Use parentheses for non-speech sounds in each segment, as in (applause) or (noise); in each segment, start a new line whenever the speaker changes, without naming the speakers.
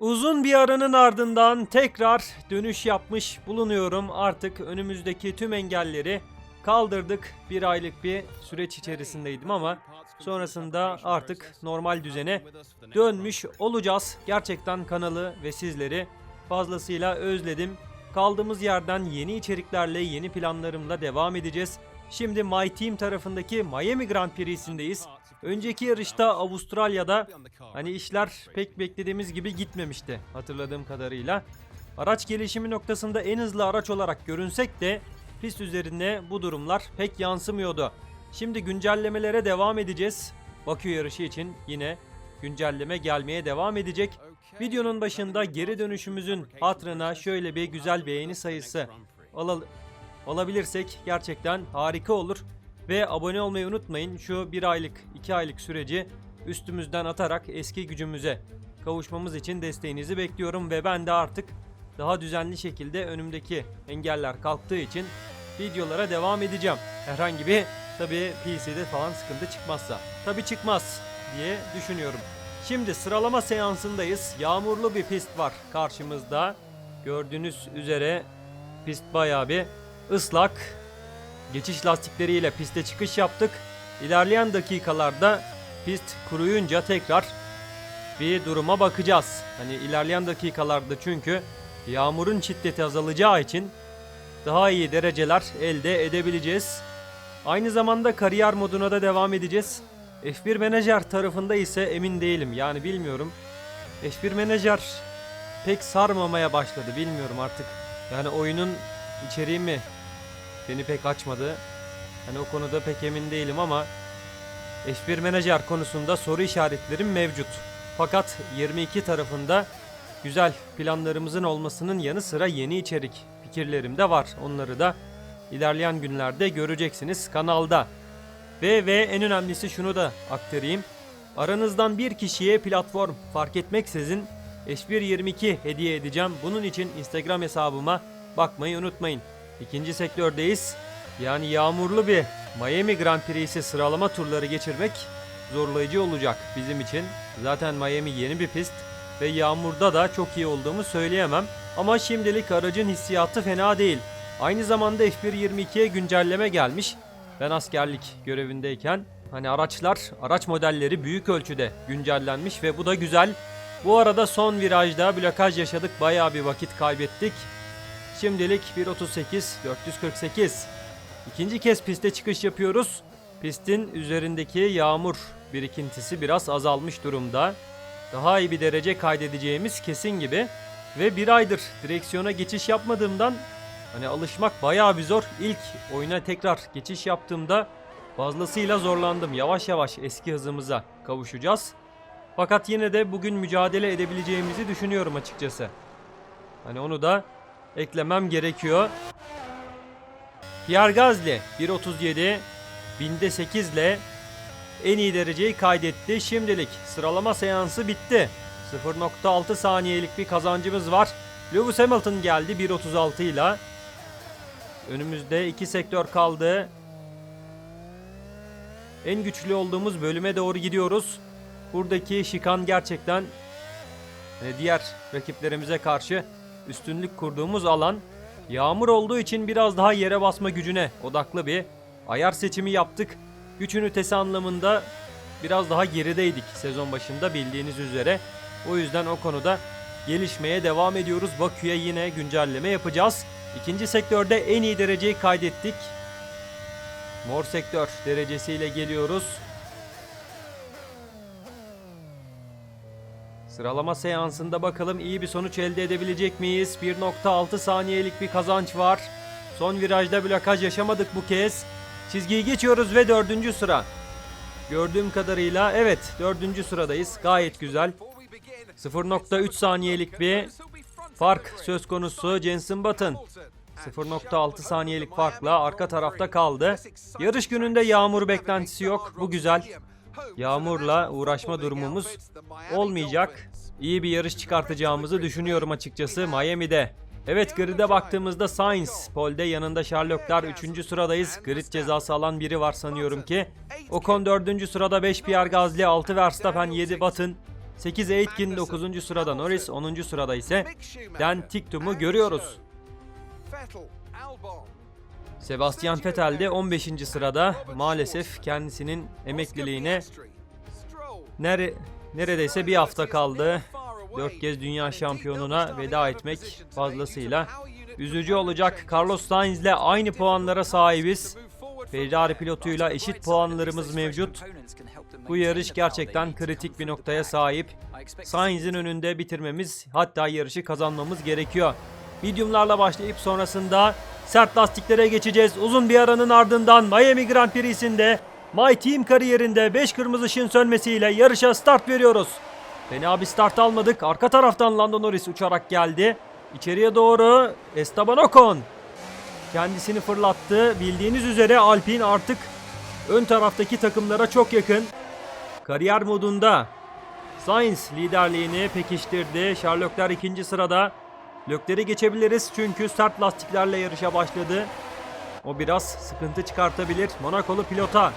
Uzun bir aranın ardından tekrar dönüş yapmış bulunuyorum. Artık önümüzdeki tüm engelleri kaldırdık. Bir aylık bir süreç içerisindeydim ama sonrasında artık normal düzene dönmüş olacağız. Gerçekten kanalı ve sizleri fazlasıyla özledim. Kaldığımız yerden yeni içeriklerle, yeni planlarımla devam edeceğiz. Şimdi My Team tarafındaki Miami Grand Prix'sindeyiz. Önceki yarışta Avustralya'da hani işler pek beklediğimiz gibi gitmemişti hatırladığım kadarıyla. Araç gelişimi noktasında en hızlı araç olarak görünsek de pist üzerinde bu durumlar pek yansımıyordu. Şimdi güncellemelere devam edeceğiz. Bakü yarışı için yine güncelleme gelmeye devam edecek. Videonun başında geri dönüşümüzün hatırına şöyle bir güzel beğeni sayısı alal alabilirsek gerçekten harika olur. Ve abone olmayı unutmayın. Şu bir aylık, iki aylık süreci üstümüzden atarak eski gücümüze kavuşmamız için desteğinizi bekliyorum. Ve ben de artık daha düzenli şekilde önümdeki engeller kalktığı için videolara devam edeceğim. Herhangi bir tabi PC'de falan sıkıntı çıkmazsa. Tabi çıkmaz diye düşünüyorum. Şimdi sıralama seansındayız. Yağmurlu bir pist var karşımızda. Gördüğünüz üzere pist bayağı bir ıslak. Geçiş lastikleriyle piste çıkış yaptık. İlerleyen dakikalarda pist kuruyunca tekrar bir duruma bakacağız. Hani ilerleyen dakikalarda çünkü yağmurun şiddeti azalacağı için daha iyi dereceler elde edebileceğiz. Aynı zamanda kariyer moduna da devam edeceğiz. F1 Manager tarafında ise emin değilim. Yani bilmiyorum. F1 Manager pek sarmamaya başladı. Bilmiyorum artık. Yani oyunun içeriği mi beni pek açmadı. Hani o konuda pek emin değilim ama F1 Manager konusunda soru işaretlerim mevcut. Fakat 22 tarafında güzel planlarımızın olmasının yanı sıra yeni içerik fikirlerim de var. Onları da ilerleyen günlerde göreceksiniz kanalda. Ve ve en önemlisi şunu da aktarayım. Aranızdan bir kişiye platform fark etmeksizin H122 hediye edeceğim. Bunun için Instagram hesabıma bakmayı unutmayın. İkinci sektördeyiz. Yani yağmurlu bir Miami Grand Prix'si sıralama turları geçirmek zorlayıcı olacak bizim için. Zaten Miami yeni bir pist ve yağmurda da çok iyi olduğumu söyleyemem. Ama şimdilik aracın hissiyatı fena değil. Aynı zamanda F1.22'ye güncelleme gelmiş. Ben askerlik görevindeyken hani araçlar, araç modelleri büyük ölçüde güncellenmiş ve bu da güzel. Bu arada son virajda blokaj yaşadık. Bayağı bir vakit kaybettik. Şimdilik 1.38 448. İkinci kez piste çıkış yapıyoruz. Pistin üzerindeki yağmur birikintisi biraz azalmış durumda. Daha iyi bir derece kaydedeceğimiz kesin gibi. Ve bir aydır direksiyona geçiş yapmadığımdan hani alışmak bayağı bir zor. İlk oyuna tekrar geçiş yaptığımda fazlasıyla zorlandım. Yavaş yavaş eski hızımıza kavuşacağız. Fakat yine de bugün mücadele edebileceğimizi düşünüyorum açıkçası. Hani onu da eklemem gerekiyor. Pierre Gasly 1.37 binde 8 ile en iyi dereceyi kaydetti. Şimdilik sıralama seansı bitti. 0.6 saniyelik bir kazancımız var. Lewis Hamilton geldi 1.36 ile. Önümüzde iki sektör kaldı. En güçlü olduğumuz bölüme doğru gidiyoruz. Buradaki şikan gerçekten e, diğer rakiplerimize karşı üstünlük kurduğumuz alan. Yağmur olduğu için biraz daha yere basma gücüne odaklı bir ayar seçimi yaptık. Güç ünitesi anlamında biraz daha gerideydik sezon başında bildiğiniz üzere. O yüzden o konuda gelişmeye devam ediyoruz. Bakü'ye yine güncelleme yapacağız. İkinci sektörde en iyi dereceyi kaydettik. Mor sektör derecesiyle geliyoruz. Sıralama seansında bakalım iyi bir sonuç elde edebilecek miyiz? 1.6 saniyelik bir kazanç var. Son virajda blokaj yaşamadık bu kez. Çizgiyi geçiyoruz ve dördüncü sıra. Gördüğüm kadarıyla evet dördüncü sıradayız. Gayet güzel. 0.3 saniyelik bir fark söz konusu Jenson Button. 0.6 saniyelik farkla arka tarafta kaldı. Yarış gününde yağmur beklentisi yok. Bu güzel. Yağmurla uğraşma durumumuz olmayacak. İyi bir yarış çıkartacağımızı düşünüyorum açıkçası Miami'de. Evet grid'e baktığımızda Sainz, Pol'de yanında Sherlocklar 3. sıradayız. Grid cezası alan biri var sanıyorum ki. Ocon 4. sırada 5 Pierre Gasly, 6 Verstappen, 7 Button, 8 Aitken 9. sırada Norris 10. sırada ise Dan Tiktum'u görüyoruz. Sebastian Vettel de 15. sırada maalesef kendisinin emekliliğine nere neredeyse bir hafta kaldı. 4 kez dünya şampiyonuna veda etmek fazlasıyla üzücü olacak. Carlos Sainz ile aynı puanlara sahibiz. Ferrari pilotuyla eşit puanlarımız mevcut. Bu yarış gerçekten kritik bir noktaya sahip. Sainz'in önünde bitirmemiz hatta yarışı kazanmamız gerekiyor. Medium'larla başlayıp sonrasında sert lastiklere geçeceğiz. Uzun bir aranın ardından Miami Grand Prix'sinde My Team kariyerinde 5 kırmızı ışığın sönmesiyle yarışa start veriyoruz. Fena bir start almadık. Arka taraftan Lando Norris uçarak geldi. İçeriye doğru Esteban Ocon kendisini fırlattı. Bildiğiniz üzere Alpine artık ön taraftaki takımlara çok yakın. Kariyer modunda Sainz liderliğini pekiştirdi. Leclerc ikinci sırada. Leclerc'i geçebiliriz çünkü sert lastiklerle yarışa başladı. O biraz sıkıntı çıkartabilir. Monakolu pilota.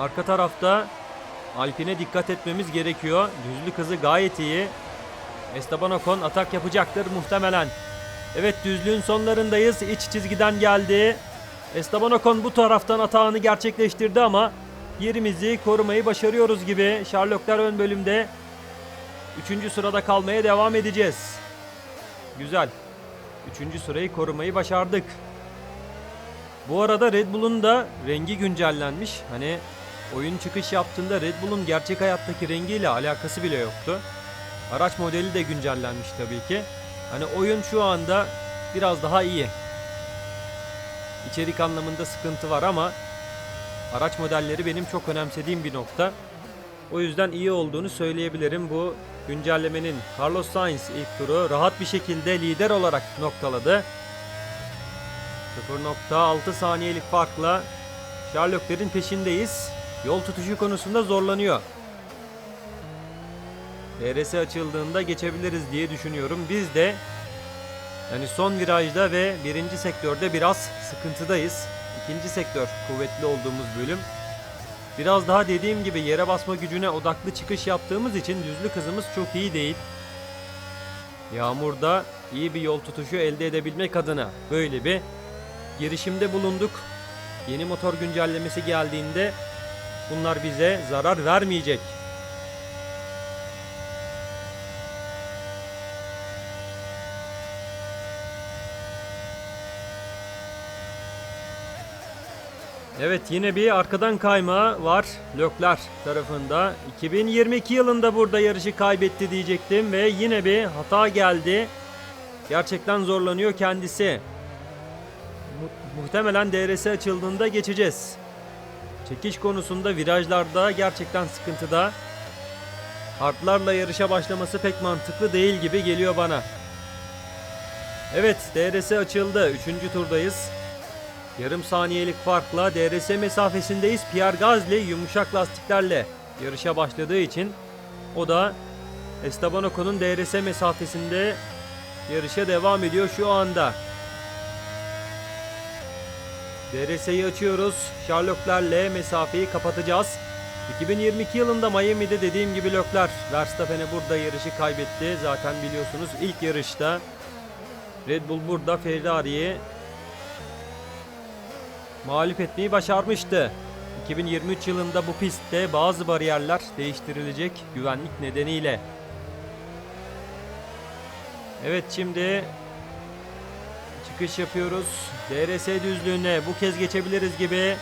Arka tarafta Alpine dikkat etmemiz gerekiyor. Düzlük hızı gayet iyi. Esteban Ocon atak yapacaktır muhtemelen. Evet düzlüğün sonlarındayız. İç çizgiden geldi. Esteban Ocon bu taraftan atağını gerçekleştirdi ama yerimizi korumayı başarıyoruz gibi. Leclerc ön bölümde 3. sırada kalmaya devam edeceğiz. Güzel. 3. sırayı korumayı başardık. Bu arada Red Bull'un da rengi güncellenmiş. Hani oyun çıkış yaptığında Red Bull'un gerçek hayattaki rengiyle alakası bile yoktu. Araç modeli de güncellenmiş tabii ki. Hani oyun şu anda biraz daha iyi. İçerik anlamında sıkıntı var ama araç modelleri benim çok önemsediğim bir nokta. O yüzden iyi olduğunu söyleyebilirim. Bu güncellemenin Carlos Sainz ilk turu rahat bir şekilde lider olarak noktaladı. 0.6 saniyelik farkla Charles Leclerc'in peşindeyiz. Yol tutuşu konusunda zorlanıyor. DRS açıldığında geçebiliriz diye düşünüyorum. Biz de yani son virajda ve birinci sektörde biraz sıkıntıdayız. İkinci sektör kuvvetli olduğumuz bölüm. Biraz daha dediğim gibi yere basma gücüne odaklı çıkış yaptığımız için düzlük hızımız çok iyi değil. Yağmurda iyi bir yol tutuşu elde edebilmek adına böyle bir girişimde bulunduk. Yeni motor güncellemesi geldiğinde bunlar bize zarar vermeyecek. Evet yine bir arkadan kayma var Lökler tarafında. 2022 yılında burada yarışı kaybetti diyecektim ve yine bir hata geldi. Gerçekten zorlanıyor kendisi. Mu- muhtemelen DRS açıldığında geçeceğiz. Çekiş konusunda virajlarda gerçekten sıkıntıda. Hartlarla yarışa başlaması pek mantıklı değil gibi geliyor bana. Evet DRS açıldı. Üçüncü turdayız. Yarım saniyelik farkla DRS mesafesindeyiz. Pierre Gasly yumuşak lastiklerle yarışa başladığı için o da Esteban Ocon'un DRS mesafesinde yarışa devam ediyor şu anda. DRS'yi açıyoruz. Sherlocklerle mesafeyi kapatacağız. 2022 yılında Miami'de dediğim gibi Lökler Verstappen'e burada yarışı kaybetti. Zaten biliyorsunuz ilk yarışta Red Bull burada Ferrari'yi mağlup etmeyi başarmıştı. 2023 yılında bu pistte bazı bariyerler değiştirilecek güvenlik nedeniyle. Evet şimdi çıkış yapıyoruz. DRS düzlüğüne bu kez geçebiliriz gibi.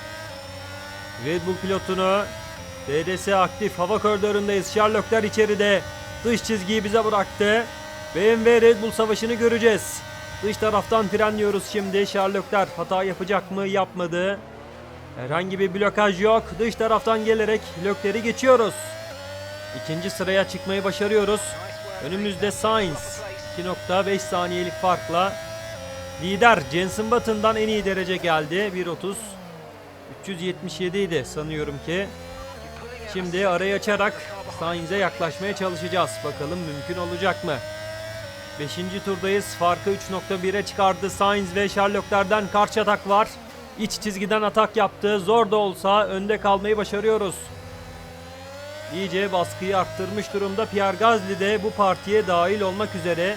Red Bull pilotunu DRS aktif hava koridorundayız. Sherlockler içeride dış çizgiyi bize bıraktı. BMW Red Bull savaşını göreceğiz. Dış taraftan frenliyoruz şimdi. Sherlockler hata yapacak mı? Yapmadı. Herhangi bir blokaj yok. Dış taraftan gelerek Lökler'i geçiyoruz. İkinci sıraya çıkmayı başarıyoruz. Önümüzde Sainz 2.5 saniyelik farkla lider Jenson Button'dan en iyi derece geldi. 1.30 377 idi sanıyorum ki. Şimdi arayı açarak Sainz'e yaklaşmaya çalışacağız. Bakalım mümkün olacak mı? 5. turdayız. Farkı 3.1'e çıkardı Sainz ve Sherlockler'den karşı atak var. İç çizgiden atak yaptı. Zor da olsa önde kalmayı başarıyoruz. İyice baskıyı arttırmış durumda. Pierre Gasly de bu partiye dahil olmak üzere.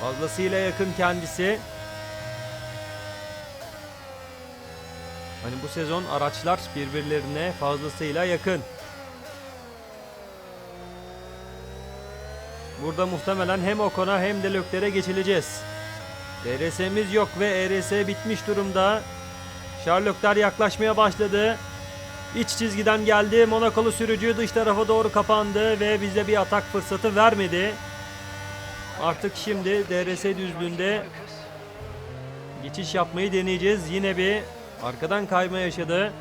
Fazlasıyla yakın kendisi. Hani bu sezon araçlar birbirlerine fazlasıyla yakın. Burada muhtemelen hem Ocon'a hem de Leclerc'e geçileceğiz. DRS'miz yok ve ERS bitmiş durumda. Sherlocklar yaklaşmaya başladı. İç çizgiden geldi. Monakolu sürücü dış tarafa doğru kapandı ve bize bir atak fırsatı vermedi. Artık şimdi DRS düzlüğünde geçiş yapmayı deneyeceğiz. Yine bir arkadan kayma yaşadı.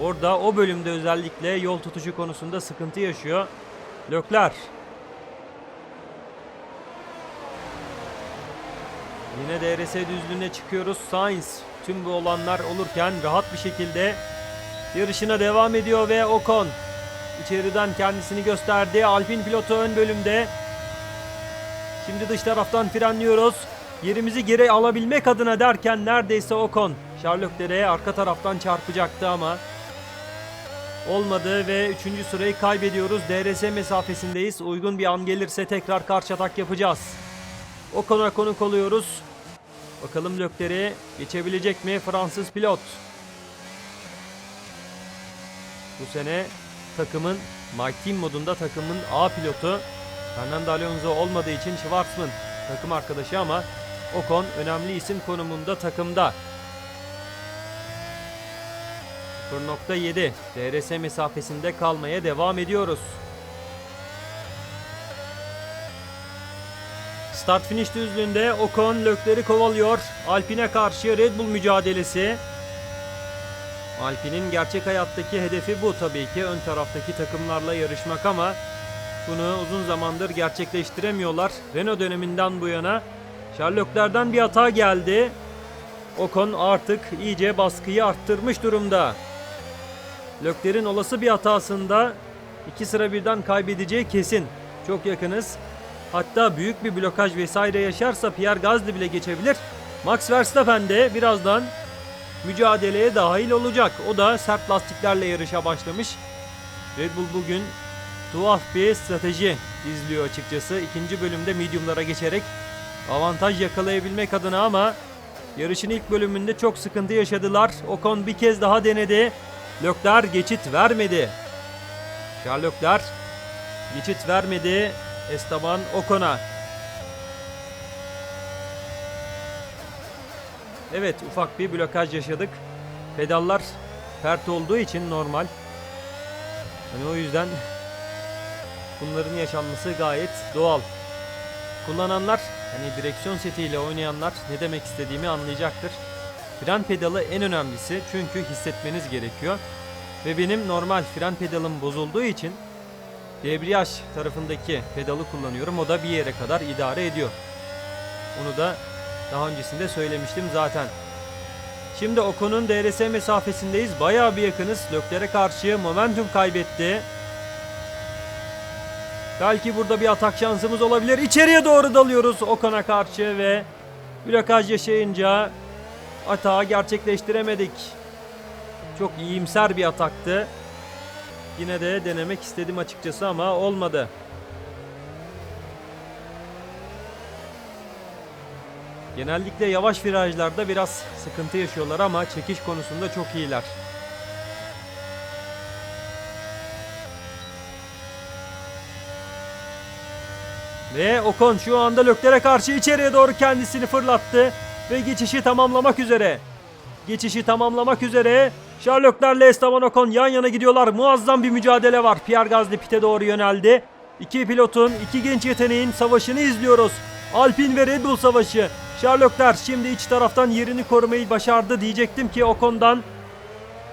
Orada o bölümde özellikle yol tutuşu konusunda sıkıntı yaşıyor. Lökler. Yine DRS düzlüğüne çıkıyoruz. Sainz tüm bu olanlar olurken rahat bir şekilde yarışına devam ediyor ve Ocon içeriden kendisini gösterdi. Alpin pilotu ön bölümde. Şimdi dış taraftan frenliyoruz. Yerimizi geri alabilmek adına derken neredeyse Ocon Sherlock'lere arka taraftan çarpacaktı ama olmadı ve 3. sırayı kaybediyoruz. DRS mesafesindeyiz. Uygun bir an gelirse tekrar karşı atak yapacağız. Ocon'a konuk oluyoruz. Bakalım Lökler'e geçebilecek mi Fransız pilot? Bu sene takımın My Team modunda takımın A pilotu Fernando Alonso olmadığı için Schwarzman takım arkadaşı ama Ocon önemli isim konumunda takımda. 0.7 DRS mesafesinde kalmaya devam ediyoruz. Start finish düzlüğünde Ocon Lökler'i kovalıyor. Alpine karşı Red Bull mücadelesi. Alpine'in gerçek hayattaki hedefi bu tabii ki ön taraftaki takımlarla yarışmak ama bunu uzun zamandır gerçekleştiremiyorlar. Renault döneminden bu yana Sherlocklerden bir hata geldi. Ocon artık iyice baskıyı arttırmış durumda. Lökler'in olası bir hatasında iki sıra birden kaybedeceği kesin. Çok yakınız. Hatta büyük bir blokaj vesaire yaşarsa Pierre Gasly bile geçebilir. Max Verstappen de birazdan mücadeleye dahil olacak. O da sert lastiklerle yarışa başlamış. Red Bull bugün tuhaf bir strateji izliyor açıkçası. İkinci bölümde mediumlara geçerek avantaj yakalayabilmek adına ama yarışın ilk bölümünde çok sıkıntı yaşadılar. Ocon bir kez daha denedi. Lökler geçit vermedi. Sherlockler geçit vermedi. Esteban Ocon'a. Evet ufak bir blokaj yaşadık. Pedallar pert olduğu için normal. Hani o yüzden bunların yaşanması gayet doğal. Kullananlar hani direksiyon setiyle oynayanlar ne demek istediğimi anlayacaktır. Fren pedalı en önemlisi çünkü hissetmeniz gerekiyor. Ve benim normal fren pedalım bozulduğu için debriyaj tarafındaki pedalı kullanıyorum. O da bir yere kadar idare ediyor. Onu da daha öncesinde söylemiştim zaten. Şimdi Ocon'un DRS mesafesindeyiz. Bayağı bir yakınız. Lökler'e karşı momentum kaybetti. Belki burada bir atak şansımız olabilir. İçeriye doğru dalıyoruz Ocon'a karşı ve blokaj yaşayınca atağı gerçekleştiremedik. Çok iyimser bir ataktı. Yine de denemek istedim açıkçası ama olmadı. Genellikle yavaş virajlarda biraz sıkıntı yaşıyorlar ama çekiş konusunda çok iyiler. Ve Ocon şu anda Lökler'e karşı içeriye doğru kendisini fırlattı ve geçişi tamamlamak üzere. Geçişi tamamlamak üzere. Sherlocklerle Esteban Ocon yan yana gidiyorlar. Muazzam bir mücadele var. Pierre Gasly pite doğru yöneldi. İki pilotun, iki genç yeteneğin savaşını izliyoruz. Alpine ve Red Bull savaşı. Sherlockler şimdi iç taraftan yerini korumayı başardı diyecektim ki Ocon'dan.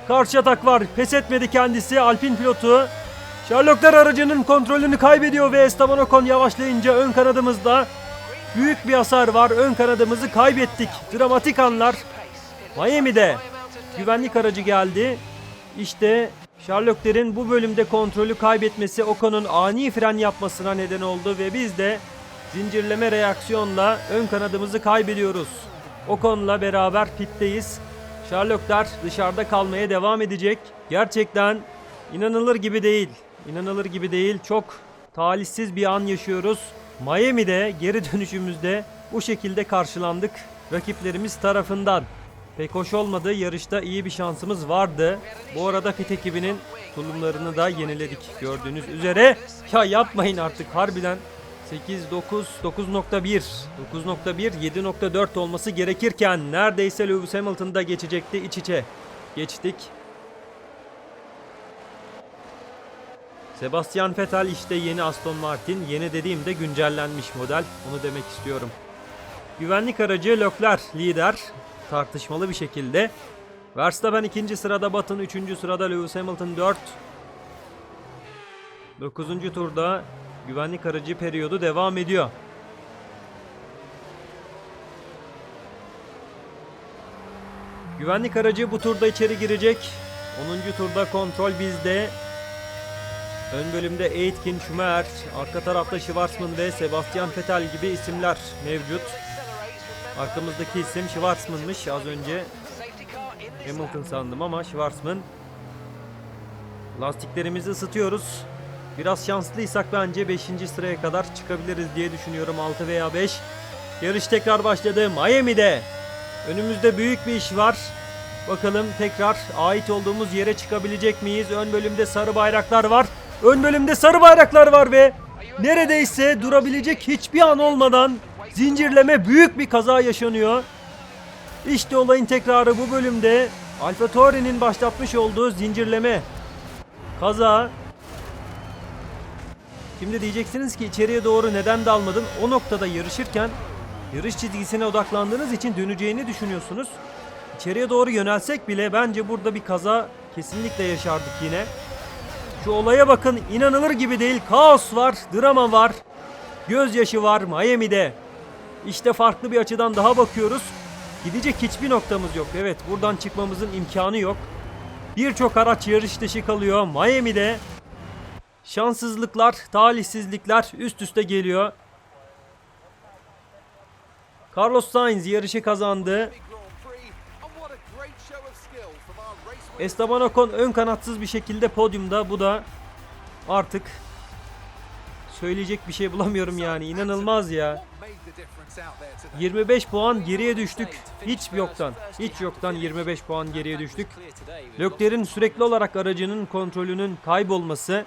Karşı atak var. Pes etmedi kendisi. Alpine pilotu. Sherlockler aracının kontrolünü kaybediyor ve Esteban Ocon yavaşlayınca ön kanadımızda büyük bir hasar var. Ön kanadımızı kaybettik. Dramatik anlar. Miami'de güvenlik aracı geldi. İşte Sherlockler'in bu bölümde kontrolü kaybetmesi Ocon'un ani fren yapmasına neden oldu ve biz de zincirleme reaksiyonla ön kanadımızı kaybediyoruz. Ocon'la beraber pitteyiz. Sherlocklar dışarıda kalmaya devam edecek. Gerçekten inanılır gibi değil. İnanılır gibi değil. Çok talihsiz bir an yaşıyoruz. Miami'de geri (laughs) dönüşümüzde bu şekilde karşılandık rakiplerimiz tarafından. Pek hoş olmadı. Yarışta iyi bir şansımız vardı. Bu arada pit ekibinin tulumlarını da yeniledik gördüğünüz üzere. Ya yapmayın artık harbiden. 8, 9, 9.1, 9.1, 7.4 olması gerekirken neredeyse Lewis Hamilton'da geçecekti iç içe. Geçtik. Sebastian Vettel işte yeni Aston Martin. Yeni dediğimde güncellenmiş model. Onu demek istiyorum. Güvenlik aracı Leclerc lider. Tartışmalı bir şekilde. Verstappen ikinci sırada Button, üçüncü sırada Lewis Hamilton 4. 9. turda güvenlik aracı periyodu devam ediyor. Güvenlik aracı bu turda içeri girecek. 10. turda kontrol bizde. Ön bölümde Aitken, Schumacher, arka tarafta Schwarzman ve Sebastian Vettel gibi isimler mevcut. Arkamızdaki isim Schwarzman'mış az önce. Hamilton sandım ama Schwarzman. Lastiklerimizi ısıtıyoruz. Biraz şanslıysak bence 5. sıraya kadar çıkabiliriz diye düşünüyorum 6 veya 5. Yarış tekrar başladı Miami'de. Önümüzde büyük bir iş var. Bakalım tekrar ait olduğumuz yere çıkabilecek miyiz? Ön bölümde sarı bayraklar var. Ön bölümde sarı bayraklar var ve neredeyse durabilecek hiçbir an olmadan zincirleme büyük bir kaza yaşanıyor. İşte olayın tekrarı bu bölümde Alfa Tauri'nin başlatmış olduğu zincirleme kaza. Şimdi diyeceksiniz ki içeriye doğru neden dalmadın? O noktada yarışırken yarış çizgisine odaklandığınız için döneceğini düşünüyorsunuz. İçeriye doğru yönelsek bile bence burada bir kaza kesinlikle yaşardık yine. Şu olaya bakın inanılır gibi değil. Kaos var, drama var, gözyaşı var Miami'de. İşte farklı bir açıdan daha bakıyoruz. Gidecek hiçbir noktamız yok. Evet buradan çıkmamızın imkanı yok. Birçok araç yarış dışı kalıyor. Miami'de şanssızlıklar, talihsizlikler üst üste geliyor. Carlos Sainz yarışı kazandı. Esteban Ocon ön kanatsız bir şekilde podyumda. Bu da artık söyleyecek bir şey bulamıyorum yani. İnanılmaz ya. 25 puan geriye düştük. Hiç yoktan. Hiç yoktan 25 puan geriye düştük. Lökler'in sürekli olarak aracının kontrolünün kaybolması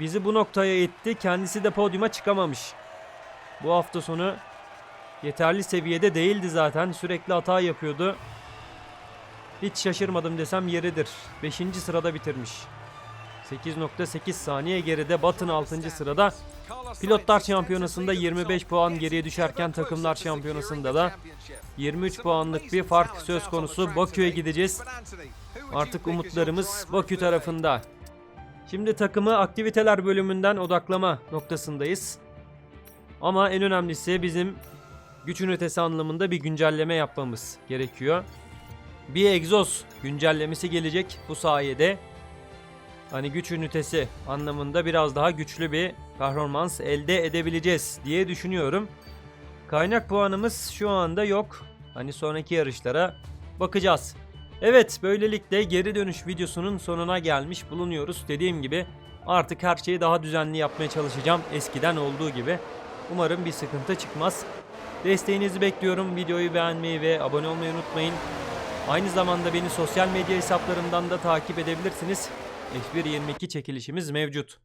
bizi bu noktaya itti. Kendisi de podyuma çıkamamış. Bu hafta sonu yeterli seviyede değildi zaten. Sürekli hata yapıyordu. Hiç şaşırmadım desem yeridir. 5. sırada bitirmiş. 8.8 saniye geride Batın 6. sırada. Pilotlar şampiyonasında 25 puan geriye düşerken takımlar şampiyonasında da 23 puanlık bir fark söz konusu. Bakü'ye gideceğiz. Artık umutlarımız Bakü tarafında. Şimdi takımı aktiviteler bölümünden odaklama noktasındayız. Ama en önemlisi bizim güç ünitesi anlamında bir güncelleme yapmamız gerekiyor. Bir egzoz güncellemesi gelecek bu sayede. Hani güç ünitesi anlamında biraz daha güçlü bir performans elde edebileceğiz diye düşünüyorum. Kaynak puanımız şu anda yok. Hani sonraki yarışlara bakacağız. Evet böylelikle geri dönüş videosunun sonuna gelmiş bulunuyoruz. Dediğim gibi artık her şeyi daha düzenli yapmaya çalışacağım eskiden olduğu gibi. Umarım bir sıkıntı çıkmaz. Desteğinizi bekliyorum. Videoyu beğenmeyi ve abone olmayı unutmayın. Aynı zamanda beni sosyal medya hesaplarımdan da takip edebilirsiniz. F122 çekilişimiz mevcut.